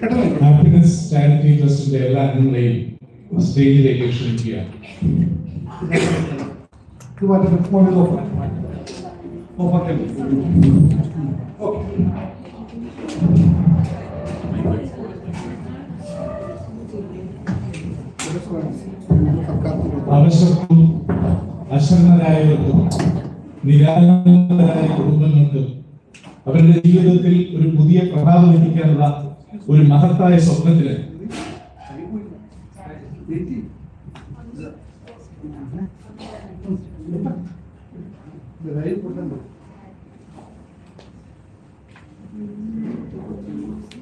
Happiness charity ട്രസ്റ്റിന്റെ എല്ലാ അംഗങ്ങളെയും സ്റ്റേജിലേക്ക് ക്ഷണിക്കുക അവശർക്കും അശരണരായവർക്കും നിരാലംബരായ കുടുംബങ്ങൾക്കും അവരുടെ ജീവിതത്തിൽ ഒരു പുതിയ പ്രഭാവം ലഭിക്കാനുള്ള ഒരു മഹത്തായ സ്വപ്നത്തിന്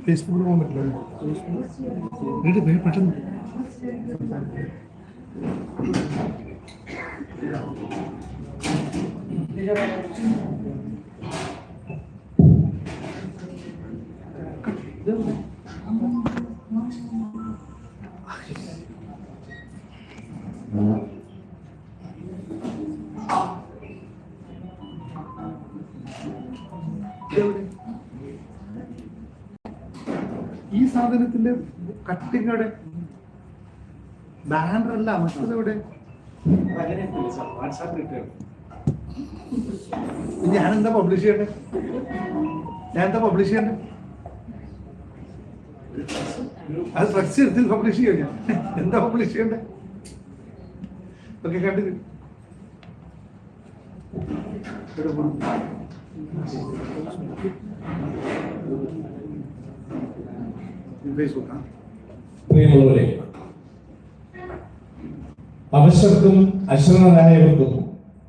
ഫേസ്ബുക്കിൽ പോകാൻ പറ്റില്ല. വീട് വേഗം പെട്ടെന്ന്. ഈ സാധനത്തിന്റെ കട്ടിങ് അവിടെ ബാനർ അല്ല മറ്റത് എവിടെ ഞാൻ എന്താ പബ്ലിഷ് ചെയ്യണ്ടേ? ഞാൻ എന്താ പബ്ലിഷ് ചെയ്യണ്ടേ? അത് ഫ്ലക്സ് എടുത്തിൽ പബ്ലിഷ് ചെയ്യാം എന്താ പബ്ലിഷ് ചെയ്യണ്ടേ? ഓക്കെ കണ്ടിട്ട് അവശർക്കും അശ്രമരായവർക്കും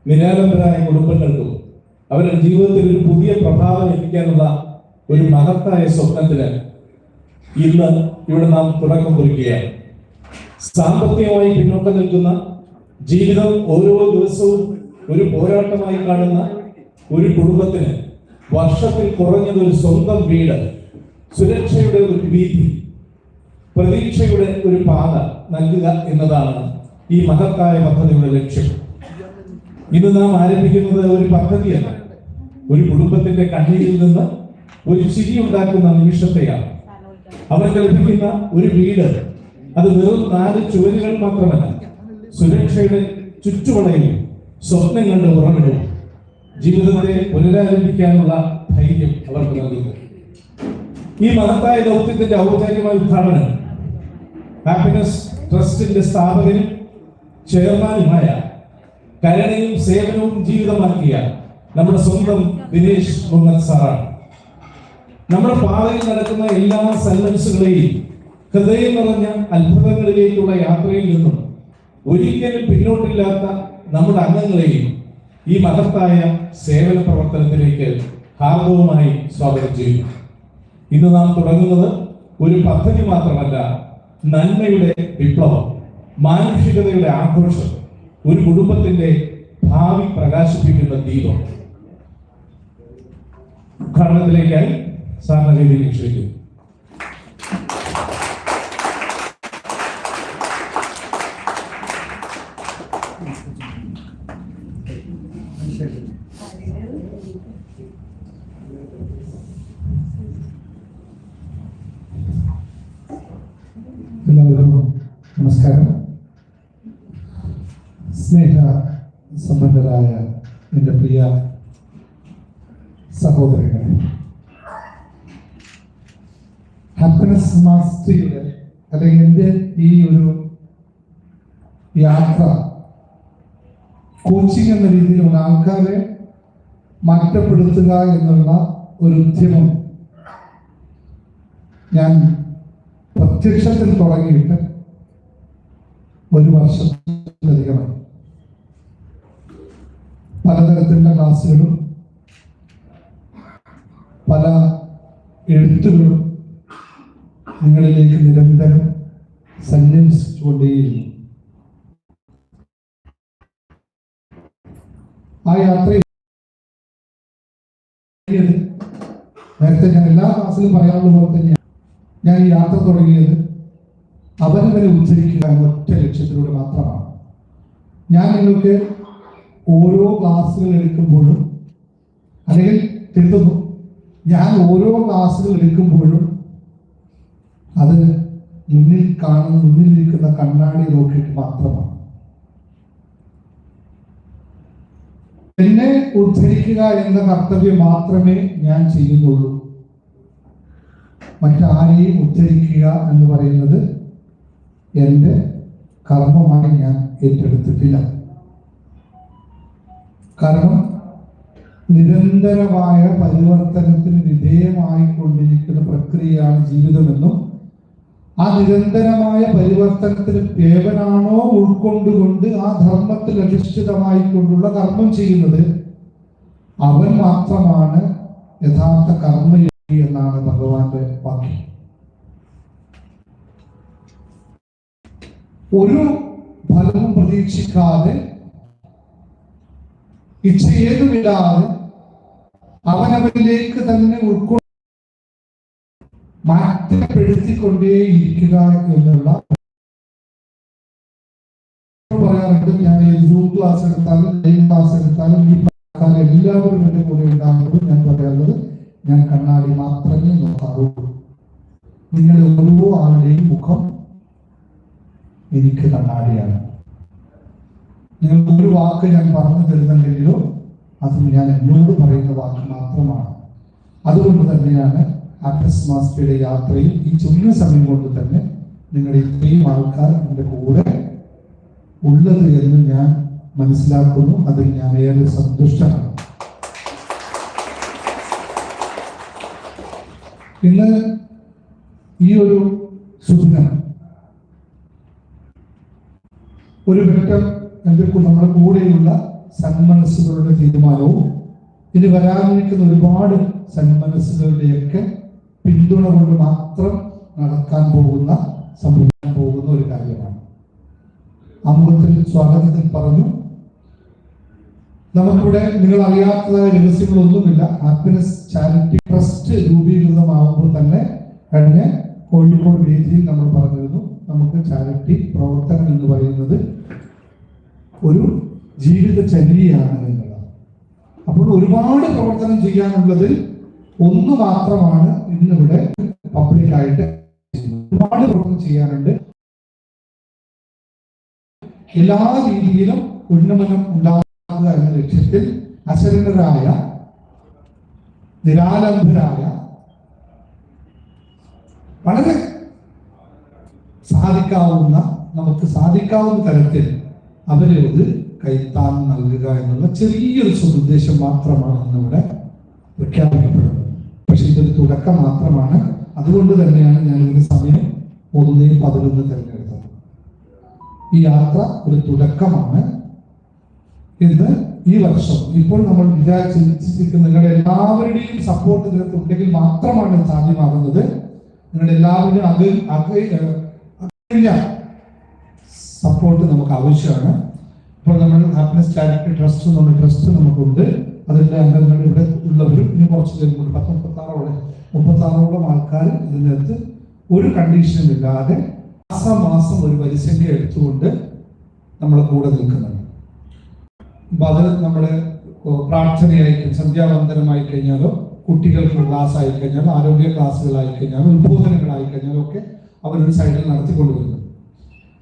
നിരാലംബരായ കുടുംബങ്ങൾക്കും അവരുടെ ജീവിതത്തിൽ ഒരു പുതിയ പ്രഭാവം ലഭിക്കാനുള്ള ഒരു മഹത്തായ സ്വപ്നത്തിന് ഇന്ന് ഇവിടെ നാം തുടക്കം കുറിക്കുകയാണ്. സാമ്പത്തികമായി പിന്നോക്കം നിൽക്കുന്ന ജീവിതം ഓരോ ദിവസവും ഒരു പോരാട്ടമായി കാണുന്ന ഒരു കുടുംബത്തിന് വർഷത്തിൽ കുറഞ്ഞത് ഒരു സ്വന്തം വീട് സുരക്ഷയുടെ ഒരു വീതി പ്രതീക്ഷയുടെ ഒരു പാത നൽകുക എന്നതാണ് ഈ മഹത്തായ പദ്ധതിയുടെ ലക്ഷ്യം. ഇന്ന് നാം ആരംഭിക്കുന്നത് ഒരു പദ്ധതിയല്ല ഒരു കുടുംബത്തിന്റെ കണ്ണീരിൽ നിന്ന് ഒരു ചിരി ഉണ്ടാക്കുന്ന നിമിഷത്തെയാണ്. അവർക്ക് ലഭിക്കുന്ന ഒരു വീട് അത് വെറും നാല് ചുവരുകൾ മാത്രമല്ല സുരക്ഷയുടെ ചുറ്റുവളയും സ്വപ്നങ്ങളുടെ ഉറവിടവും ജീവിതത്തെ പുനരാരംഭിക്കാനുള്ള ധൈര്യം അവർക്ക് നൽകുന്നു. ഈ മഹത്തായ ദൗത്യത്തിന്റെ ഔപചാരികമായ ഉദ്ഘാടനം ഹാപ്പിനെസ് ട്രസ്റ്റിന്റെ സ്ഥാപകനും ചെയർമാനുമായ കരുണയും സേവനവും ജീവിതമാക്കിയ നമ്മുടെ സ്വന്തം ദിനേശ് മുഹമ്മദ് സാറാണ്. നമ്മുടെ പാതയിൽ നടക്കുന്ന എല്ലാ സന്മനസ്സുകളെയും ഹൃദയം നിറഞ്ഞ അത്ഭുതങ്ങളിലേക്കുള്ള യാത്രയിൽ നിന്നും ഒരിക്കലും പിന്നോട്ടില്ലാത്ത നമ്മുടെ അംഗങ്ങളെയും ഈ മഹത്തായ സേവന പ്രവർത്തനത്തിലേക്ക് ഹാർദവുമായി സ്വാഗതം ചെയ്യുന്നു. ഇന്ന് നാം തുടങ്ങുന്നത് ഒരു പദ്ധതി മാത്രമല്ല നന്മയുടെ വിപ്ലവം മാനുഷികതയുടെ ആഘോഷം ഒരു കുടുംബത്തിന്റെ ഭാവി പ്രകാശിപ്പിക്കുന്ന ദീപം. ഉദ്ഘാടനത്തിലേക്കായി സാധാരണ രീതിയിൽ ക്ഷണിക്കുന്നു എല്ലാവർക്കും നമസ്കാരം സ്നേഹ സമ്പന്നരായ എന്റെ പ്രിയ സഹോദരങ്ങളെ ഹാപ്പിനെസ് മാസ്റ്ററിയുടെ അല്ലെങ്കിൽ എന്റെ ഈ ഒരു യാത്ര കോച്ചിങ് എന്ന രീതിയിലുള്ള ആൾക്കാരെ മാറ്റപ്പെടുത്തുക എന്നുള്ള ഒരു ഉദ്യമം ഞാൻ പ്രത്യക്ഷത്തിൽ തുടങ്ങിയിട്ട് ഒരു വർഷത്തിലധികമായി. പലതരത്തിലുള്ള ക്ലാസ്സുകളും പല എഴുത്തുകളും നിങ്ങളിലേക്ക് നിരന്തരം സന്യസിച്ചുകൊണ്ടേയിരുന്നു. ആ യാത്രയിൽ നേരത്തെ ഞാൻ എല്ലാ ക്ലാസ്സിലും പറയാനുള്ള പോലെ തന്നെയാണ്. ഞാൻ ഈ യാത്ര തുടങ്ങിയത് അവരവരെ ഉദ്ധരിക്കുക ഒറ്റ ലക്ഷ്യത്തിലൂടെ മാത്രമാണ്. ഞാൻ നിങ്ങൾക്ക് ഓരോ ക്ലാസ്സുകൾ എടുക്കുമ്പോഴും അല്ലെങ്കിൽ തിരുത്തുന്നു. ഞാൻ ഓരോ ക്ലാസ്സുകൾ എടുക്കുമ്പോഴും അത് മുന്നിൽ കാണുന്ന മുന്നിൽ നിൽക്കുന്ന കണ്ണാടി നോക്കിയിട്ട് മാത്രമാണ്. എന്നെ ഉദ്ധരിക്കുക എന്ന കർത്തവ്യം മാത്രമേ ഞാൻ ചെയ്യുന്നുള്ളൂ. മറ്റാരെയും ഉദ്ധരിക്കുക എന്ന് പറയുന്നത് എന്റെ കർമ്മമായി ഞാൻ ഏറ്റെടുത്തിട്ടില്ല. കാരണം നിരന്തരമായ പരിവർത്തനത്തിന് വിധേയമായി കൊണ്ടിരിക്കുന്ന പ്രക്രിയയാണ് ജീവിതമെന്നും ആ നിരന്തരമായ പരിവർത്തനത്തിന് ഏവനാണോ ഉൾക്കൊണ്ടുകൊണ്ട് ആ ധർമ്മത്തിൽ അധിഷ്ഠിതമായി കൊണ്ടുള്ള കർമ്മം ചെയ്യുന്നത്? അവൻ മാത്രമാണ് യഥാർത്ഥ കർമ്മയോഗി എന്നാണ് ഭഗവാന്റെ വാക്യം. ഒരു ഫലവും പ്രതീക്ഷിക്കാതെ ഇച്ഛയേതുമില്ലാതെ അവനവനിലേക്ക് തന്നെ ഉൾക്കൊണ്ടു മാറ്റപ്പെടുത്തിക്കൊണ്ടേയിരിക്കുക എന്നുള്ള പറയാറുണ്ട്. ഞാൻ സൂം ക്ലാസ് എടുത്താലും ലൈവ് ക്ലാസ് എടുത്താലും ഈ കാലം എല്ലാവരും എന്റെ കൂടെ ഉണ്ടാകുമ്പോൾ ഞാൻ പറയാറുള്ളത്. ഞാൻ കണ്ണാടി മാത്രമേ നോക്കാറുള്ളൂ. നിങ്ങളുടെ ഓരോ ആളുടെയും മുഖം എനിക്ക് കണ്ണാടിയാണ്. നിങ്ങൾക്ക് ഒരു വാക്ക് ഞാൻ പറഞ്ഞു തരുന്നുണ്ടെങ്കിലോ അത് ഞാൻ എന്നോട് പറയുന്ന വാക്ക് മാത്രമാണ്. അതുകൊണ്ട് തന്നെയാണ് ആക്ടസ് മാസ്റ്ററുടെ യാത്രയിൽ ഈ ചുരുങ്ങിയ സമയം കൊണ്ട് തന്നെ നിങ്ങളുടെ ഇത്രയും ആൾക്കാർ എന്റെ കൂടെ ഉള്ളത് എന്ന് ഞാൻ മനസ്സിലാക്കുന്നു. അതിൽ ഞാൻ ഏറെ സന്തുഷ്ടമാണ് ഇന്ന് ഈ ഒരു സുഖം ഒരു ഘട്ടം എന്റെ നമ്മുടെ കൂടെയുള്ള സന്മനസ്സുകളുടെ തീരുമാനവും ഇനി വരാനിരിക്കുന്ന ഒരുപാട് സന്മനസ്സുകളുടെയൊക്കെ പിന്തുണ കൊണ്ട് മാത്രം നടക്കാൻ പോകുന്ന സംഭവിക്കാൻ പോകുന്ന ഒരു കാര്യമാണ്. അമൃത്തിൽ സ്വാഗതത്തിൽ പറഞ്ഞു. നമുക്കിവിടെ നിങ്ങൾ അറിയാത്തതായ രഹസ്യങ്ങളൊന്നുമില്ല. ഹാപ്പിനെസ് ചാരിറ്റി ട്രസ്റ്റ് രൂപീകൃതമാകുമ്പോൾ തന്നെ കഴിഞ്ഞ കോഴിക്കോട് വേദിയിൽ നമ്മൾ പറഞ്ഞിരുന്നു. നമുക്ക് ചാരിറ്റി പ്രവർത്തനം എന്ന് പറയുന്നത് ഒരു ജീവിതചര്യയാണ് എന്നുള്ളത് അപ്പോൾ ഒരുപാട് പ്രവർത്തനം ചെയ്യാനുള്ളത് ഒന്ന് മാത്രമാണ് ഇന്നിവിടെ പബ്ലിക്കായിട്ട്. ഒരുപാട് പ്രവർത്തനം ചെയ്യാനുണ്ട് എല്ലാ രീതിയിലും ഉന്നമനം ഉണ്ടാകുക എന്ന ലക്ഷ്യത്തിൽ അശരണരായ നിരാലംബരായ വളരെ സാധിക്കാവുന്ന നമുക്ക് സാധിക്കാവുന്ന തരത്തിൽ അവരെ ഇത് കൈത്താൻ നൽകുക എന്നുള്ള ചെറിയൊരു സതുദ്ദേശം മാത്രമാണ് ഇന്നിവിടെ പ്രഖ്യാപിക്കപ്പെടുന്നത്. പക്ഷെ ഇതൊരു തുടക്കം മാത്രമാണ്. അതുകൊണ്ട് തന്നെയാണ് ഞാൻ ഇതിന് സമയം ഒന്നേ പതിനൊന്ന് തിരഞ്ഞെടുത്തത്. ഈ യാത്ര ഒരു തുടക്കമാണ്. ഇന്ന് ഈ വർഷം ഇപ്പോൾ നമ്മൾ വിചാരിച്ചിരിക്കുന്ന നിങ്ങളുടെ എല്ലാവരുടെയും സപ്പോർട്ട് ഇതിനകത്ത് ഉണ്ടെങ്കിൽ മാത്രമാണ് സാധ്യമാകുന്നത്. നിങ്ങളുടെ എല്ലാവരുടെയും അത് അകഴിഞ്ഞ സപ്പോർട്ട് നമുക്ക് ആവശ്യമാണ്. ഇപ്പോൾ നമ്മൾ ഹാപ്പിനെസ് ചാരിറ്റി ട്രസ്റ്റ് എന്നുള്ള ട്രസ്റ്റ് നമുക്കുണ്ട്. അതിന്റെ അംഗങ്ങൾ ഇവിടെ ഉള്ളവരും ഇനി കുറച്ച് പേരുമുണ്ട് പത്ത് മുപ്പത്താറോളം മുപ്പത്താറോളം ആൾക്കാർ ഇതിനകത്ത് ഒരു കണ്ടീഷനും ഇല്ലാതെ മാസം മാസം ഒരു വരിസംഖ്യ എടുത്തുകൊണ്ട് നമ്മളെ കൂടെ നിൽക്കുന്നുണ്ട്. അപ്പൊ അത് നമ്മൾ പ്രാർത്ഥനയായി സന്ധ്യാവന്തനമായി കഴിഞ്ഞാലോ കുട്ടികൾക്ക് ക്ലാസ് ആയി ആരോഗ്യ ക്ലാസ്സുകളായി കഴിഞ്ഞാലോ ഉത്ബോധനങ്ങളായി കഴിഞ്ഞാലോ ഒക്കെ അവരൊരു സൈഡിൽ നടത്തിക്കൊണ്ടുവരുന്നത്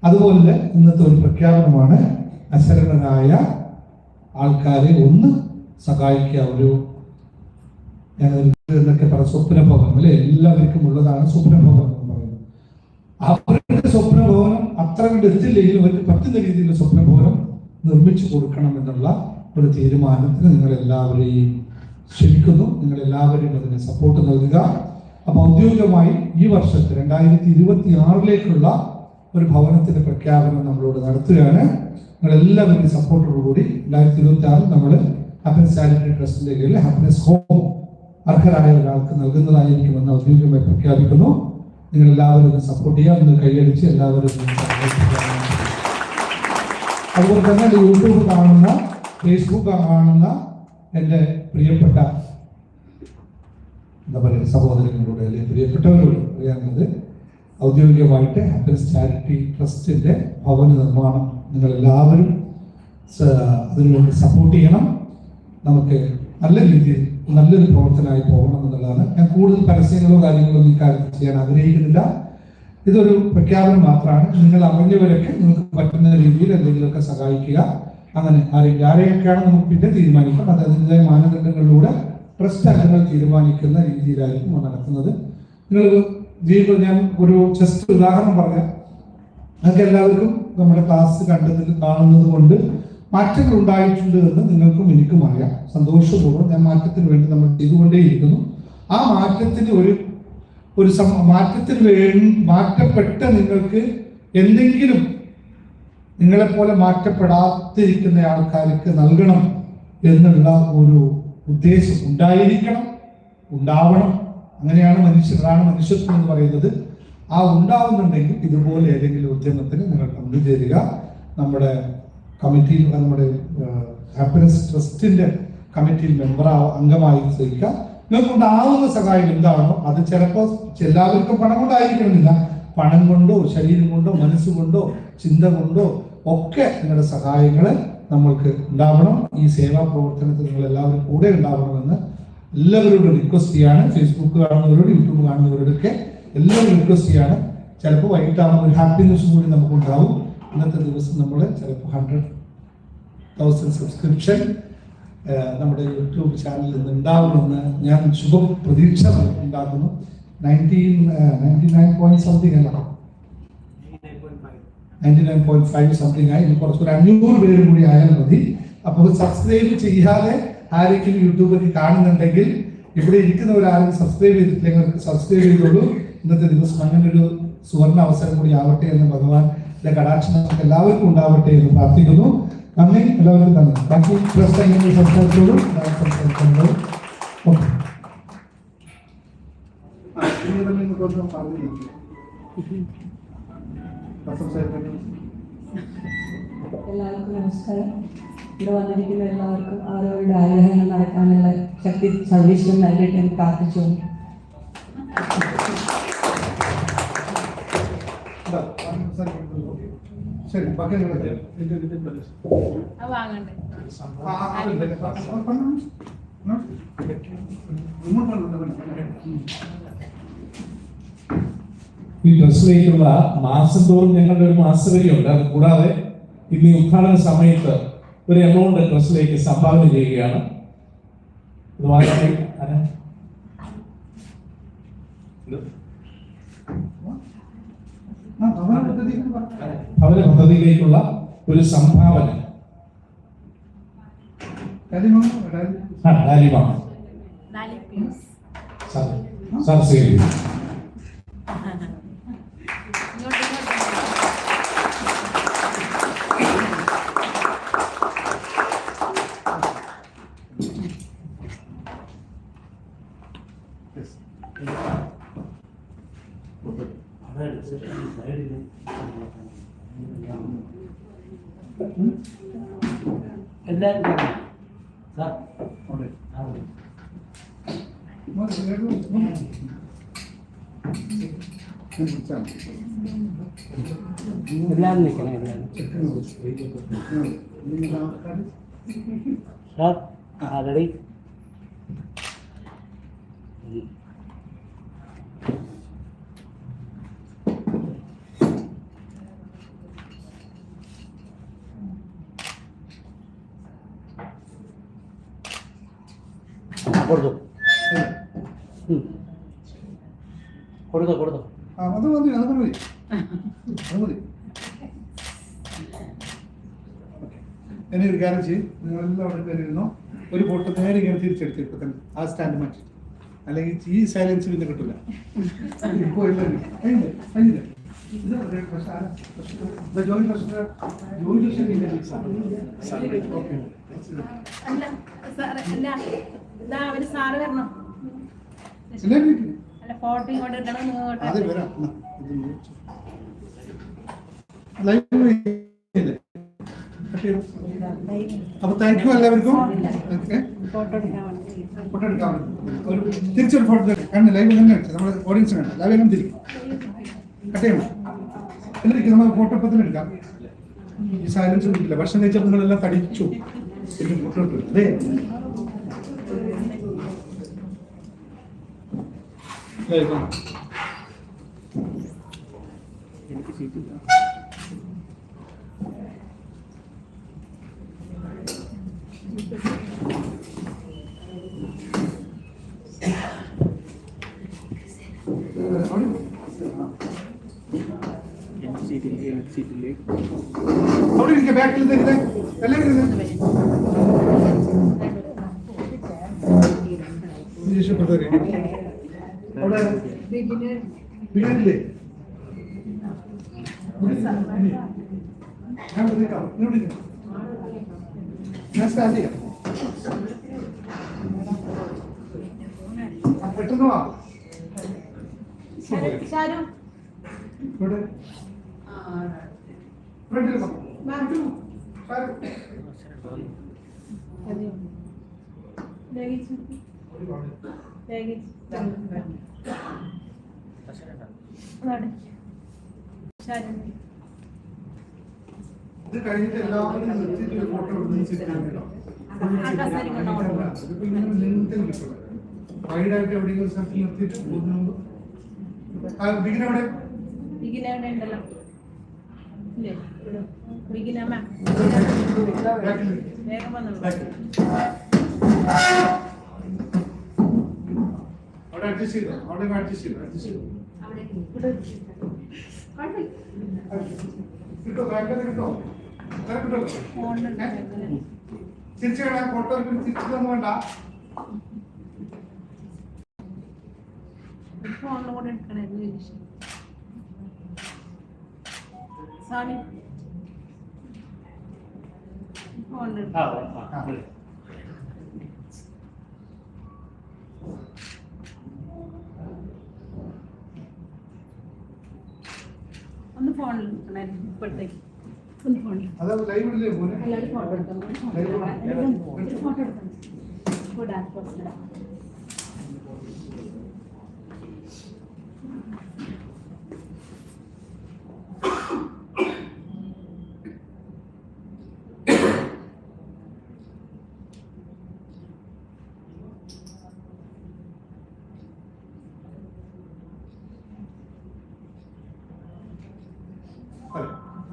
അതുപോലെ ഇന്നത്തെ ഒരു പ്രഖ്യാപനമാണ് അശരണരായ ആൾക്കാരെ ഒന്ന് സഹായിക്കുക ഒരു ഞാൻ എന്നൊക്കെ സ്വപ്ന ഭവനം അല്ലെ? എല്ലാവർക്കും ഉള്ളതാണ് സ്വപ്ന ഭവനം എന്ന് പറയുന്നത്. അവരുടെ സ്വപ്ന ഭവനം അത്ര കണ്ട് എത്തില്ലെങ്കിൽ അവർക്ക് പറ്റുന്ന രീതിയിൽ സ്വപ്ന ഭവനം നിർമ്മിച്ചു കൊടുക്കണം എന്നുള്ള ഒരു തീരുമാനത്തിന് നിങ്ങൾ എല്ലാവരെയും ക്ഷണിക്കുന്നു. നിങ്ങൾ എല്ലാവരും അതിന് സപ്പോർട്ട് നൽകുക. അപ്പൊ ഔദ്യോഗികമായി ഈ വർഷത്തെ രണ്ടായിരത്തി ഇരുപത്തി ആറിലേക്കുള്ള ഒരു ഭവനത്തിന്റെ പ്രഖ്യാപനം നമ്മളോട് നടത്തുകയാണ് നിങ്ങളെല്ലാവരും സപ്പോർട്ടോടുകൂടി രണ്ടായിരത്തി ഇരുപത്തി ആറിൽ നമ്മൾ ഹാപ്പിനെസ് ചാരിറ്റി ട്രസ്റ്റിന്റെ കീഴിൽ ഹാപ്പിനെസ് ഹോം അർഹരായ ഒരാൾക്ക് നൽകുന്നതായിരിക്കുമെന്ന് ഔദ്യോഗികമായി പ്രഖ്യാപിക്കുന്നു നിങ്ങൾ എല്ലാവരും സപ്പോർട്ട് ചെയ്യുക ഒന്ന് കൈയടിച്ച് എല്ലാവരും. അതുപോലെ തന്നെ യൂട്യൂബ് കാണുന്ന ഫേസ്ബുക്ക് കാണുന്ന എന്റെ പ്രിയപ്പെട്ട എന്താ പറയുക സഹോദരങ്ങളോട് അല്ലെങ്കിൽ പ്രിയപ്പെട്ടവരോട് പറയാനുള്ളത് ഔദ്യോഗികമായിട്ട് ഹാപ്പിനെസ് ചാരിറ്റി ട്രസ്റ്റിന്റെ ഭവന നിർമ്മാണം സ- അതിനുവേണ്ടി സപ്പോർട്ട് ചെയ്യണം. നമുക്ക് നല്ല രീതിയിൽ നല്ലൊരു പ്രവർത്തനമായി പോകണം എന്നുള്ളതാണ്. ഞാൻ കൂടുതൽ പരസ്യങ്ങളോ കാര്യങ്ങളോ ഈ കാര്യത്തിൽ ചെയ്യാൻ ആഗ്രഹിക്കുന്നില്ല. ഇതൊരു പ്രഖ്യാപനം മാത്രമാണ്. നിങ്ങൾ അറിഞ്ഞവരൊക്കെ നിങ്ങൾക്ക് പറ്റുന്ന രീതിയിൽ എന്തെങ്കിലുമൊക്കെ സഹായിക്കുക. അങ്ങനെ ആരെങ്കിലും ആരെയൊക്കെയാണ് നമുക്ക് പിന്നെ തീരുമാനിക്കാം അത് അതിന്റെതായ മാനദണ്ഡങ്ങളിലൂടെ ട്രസ്റ്റ് അംഗങ്ങൾ തീരുമാനിക്കുന്ന രീതിയിലായിരിക്കും നടക്കുന്നത്. നിങ്ങൾ ജീവിതം ഞാൻ ഒരു ജസ്റ്റ് ഉദാഹരണം പറയാം. നിങ്ങൾക്ക് എല്ലാവർക്കും നമ്മുടെ ക്ലാസ് കണ്ടതിൽ കാണുന്നത് കൊണ്ട് മാറ്റങ്ങൾ ഉണ്ടായിട്ടുണ്ട് എന്ന് നിങ്ങൾക്കും എനിക്കും അറിയാം. സന്തോഷപൂർവം ഞാൻ മാറ്റത്തിന് വേണ്ടി നമ്മൾ ചെയ്തുകൊണ്ടേയിരിക്കുന്നു. ആ മാറ്റത്തിന് ഒരു ഒരു മാറ്റത്തിന് വേണ്ടി മാറ്റപ്പെട്ട നിങ്ങൾക്ക് എന്തെങ്കിലും നിങ്ങളെപ്പോലെ മാറ്റപ്പെടാതിരിക്കുന്ന ആൾക്കാർക്ക് നൽകണം എന്നുള്ള ഒരു ഉദ്ദേശം ഉണ്ടായിരിക്കണം ഉണ്ടാവണം. അങ്ങനെയാണ് മനുഷ്യർ അതാണ് മനുഷ്യത്വം എന്ന് പറയുന്നത്. ആ ഉണ്ടാവുന്നുണ്ടെങ്കിൽ ഇതുപോലെ ഏതെങ്കിലും ഉദ്യമത്തിന് നിങ്ങൾ പങ്കുചേരുക നമ്മുടെ കമ്മിറ്റിയിൽ നമ്മുടെ ഹാപ്പിനെസ് ട്രസ്റ്റിന്റെ കമ്മിറ്റിയിൽ മെമ്പർ അംഗമായി ശ്രമിക്കുക നിങ്ങൾക്ക് ഉണ്ടാവുന്ന സഹായം എന്താണോ അത് ചിലപ്പോൾ എല്ലാവർക്കും പണം കൊണ്ടായിരിക്കണമെന്നില്ല. പണം കൊണ്ടോ ശരീരം കൊണ്ടോ മനസ്സുകൊണ്ടോ ചിന്ത കൊണ്ടോ ഒക്കെ നിങ്ങളുടെ സഹായങ്ങൾ നമ്മൾക്ക് ഉണ്ടാവണം. ഈ സേവാ പ്രവർത്തനത്തിൽ നിങ്ങൾ എല്ലാവരും കൂടെ ഉണ്ടാവണമെന്ന് എല്ലാവരോടും റിക്വസ്റ്റ് ചെയ്യാണ്. ഫേസ്ബുക്ക് കാണുന്നവരോട് യൂട്യൂബ് കാണുന്നവരോടൊക്കെ എല്ലാവരും റിക്വസ്റ്റ് ചെയ്യാണ്. ചിലപ്പോൾ വൈകിട്ടാകുമ്പോൾ ഒരു ഹാപ്പിനെസ് കൂടി നമുക്കുണ്ടാവും. ഇന്നത്തെ ദിവസം നമ്മൾ ചിലപ്പോൾ ഹൺഡ്രഡ് തൗസൻഡ് സബ്സ്ക്രിപ്ഷൻ നമ്മുടെ യൂട്യൂബ് ചാനലിൽ നിന്ന് ഉണ്ടാവുമെന്ന് ഞാൻ ശുഭ പ്രതീക്ഷ ഉണ്ടാക്കുന്നു nineteen ninety nine point something അല്ല. Ninety nine point five something ആയി. ഇനി കുറച്ചൊരു അഞ്ഞൂറ് പേരും കൂടി ആയാൽ മതി. അപ്പോൾ സബ്സ്ക്രൈബ് ചെയ്യാതെ ആരെങ്കിലും യൂട്യൂബിൽ കാണുന്നുണ്ടെങ്കിൽ ഇവിടെ ഇരിക്കുന്നവരാരും സബ്സ്ക്രൈബ് ചെയ്തിട്ടില്ലെങ്കിൽ സബ്സ്ക്രൈബ് ചെയ്തോളൂ. ഇന്നത്തെ ദിവസം അങ്ങനെ ഒരു സുവർണ അവസരം കൂടി ആവട്ടെ എന്ന് ഭഗവാന്റെ കടാക്ഷം നമുക്ക് എല്ലാവർക്കും ഉണ്ടാവട്ടെ എന്ന് പ്രാർത്ഥിക്കുന്നു. നന്ദി എല്ലാവർക്കും നന്ദി. ബാക്കി പ്രശ്നങ്ങൾ സംസാരിച്ചോളൂ. സംസാരിച്ചോളൂ ഓക്കെ. എല്ലാവർക്കും നമസ്കാരം. ഇവിടെ വന്നിരിക്കുന്ന എല്ലാവർക്കും അവരവരുടെ ആഗ്രഹങ്ങൾ നടക്കാനുള്ള ശക്തി സർവീസിലും നൽകിയിട്ട് എനിക്ക് പ്രാർത്ഥിച്ചു. ശരി ബാക്കി. ഈ മാസം തോറും ഞങ്ങളുടെ ഒരു മാസവരിയുണ്ട്. അത് കൂടാതെ ഇന്ന് ഈ ഉദ്ഘാടന സമയത്ത് ഒരു എമൗണ്ട് ട്രസ്റ്റിലേക്ക് സംഭാവന ചെയ്യുകയാണ്. ഇത്. അവരുടെ പദ്ധതിയിലേക്കുള്ള ഒരു സംഭാവന. സാർ സാർ സ്വീകരിക്കും ഇങ്ങോട്ട് ഇങ്ങോട്ട് Yes. എല്ലാവരും കാണും. സാർ മതി. എല്ലാവരും നിൽക്കണം എല്ലാവരും സാർ ആൾറെഡി കൊടുത്തു. കൊടുത്തോ കൊടുത്തോ. അത് മതി അത് മതി. അത് മതി. ഇനി ഒരു കാര്യം ചെയ്യും. നിങ്ങളെല്ലാം അവിടെ കയറിയിരുന്നോ ഒരു ഫോട്ടോ നേരെ ഇങ്ങനെ തിരിച്ചെടുത്ത് ഇപ്പൊ തന്നെ. ആ സ്റ്റാൻഡ് മാറ്റി. അല്ലെങ്കിൽ ഈ സൈലൻസ് പിന്നെ കിട്ടില്ല ഇപ്പൊ ഇല്ല കഴിഞ്ഞില്ല? പ്രശ്നം. ഇല്ല. ഓക്കേ. അല്ല ഇതാ അവർ സാറ് വരണം. അല്ല ഫോട്ടോ ഇങ്ങോട്ട് ഇടണം. അപ്പൊ താങ്ക് യു എല്ലാവർക്കും. ഫോട്ടോ എടുക്കാൻ ഒരു തിരിച്ചൊരു ഫോട്ടോ കണ്ണ് ലൈവ് തന്നെ. നമ്മുടെ ഓഡിയൻസ് കണ്ട ലൈവ് എല്ലാം തിരിക്കും. കട്ട് ചെയ്യണം. എല്ലാവർക്കും നമ്മൾ ഫോട്ടോ ഇപ്പം തന്നെ എടുക്കാം. ഈ സൈലൻസ് ഇല്ല. ഭക്ഷണം കഴിച്ചപ്പോൾ നിങ്ങളെല്ലാം തടിച്ചു. പിന്നെ ഫോട്ടോ എടുത്തു അതെ ലൈവ് എനിക്ക് സീറ്റില്ല എനിക്ക് സീറ്റില്ല എനിക്ക് സീറ്റില്ലേ അവിടെ ഇരിക്കുക ബാക്കിൽ തരുന്നത് എല്ലാം ഇരുന്ന് ദേഷ്യപ്പെട്ടവരെ അവിടെ ബിരിയാണില്ലേ ഞാൻ നിൽക്കാം ഞാൻ സ്റ്റാൻഡ് ചെയ്യാം. പെട്ടെന്ന് വാ. ഇവിടെ. ലഗേജ് ലഗേജ് ഇത് കഴിഞ്ഞിട്ട് എല്ലാവരും നിർത്തിയിട്ട് ഒരു ഫോട്ടോ എടുത്ത് കിട്ടും വൈഡായിട്ട് എവിടെയെങ്കിലും സ്ഥലത്ത് നിർത്തിയിട്ട് പോകുന്നു ബിഗിൻ എവിടെ ബിഗിന അവിടെ ഉണ്ടല്ലോ ഇല്ലേ ബിഗിന മാം ബാക്കിൽ വേഗം ബാക്കിൽ അവിടെ അഡ്ജസ്റ്റ് ചെയ്തോ അവിടെ അഡ്ജസ്റ്റ് ചെയ്തോ അഡ്ജസ്റ്റ് ചെയ്തോ തിരിച്ചു കളയാൻ ഫോട്ടോ തിരിച്ചു തന്നു വേണ്ട. ഫോണിലും കൂടെ എടുക്കണായിരുന്നു രതീഷ് ഫോണിൽ ഇപ്പോഴത്തേക്ക് ഒന്ന് ഫോണിൽ എല്ലാവരും ഫോട്ടോ എടുക്കാം ഫോട്ടോ എടുക്കാം ഇപ്പോൾ ഡാൻസ് മതി.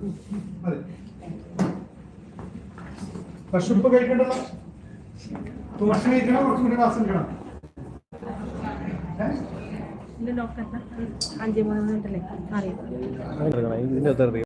മതി. ഭക്ഷണം ഇപ്പൊ കഴിക്കണ്ടല്ലോ ഭക്ഷണം കഴിക്കണം? കുറച്ചും കൂടി ക്ലാസ് എടുക്കണം? ഏഹ് ഡോക്ടർ അഞ്ചേ മൂന്ന് മിനിറ്റല്ലേ? അറിയാം. ഇതിന്റെ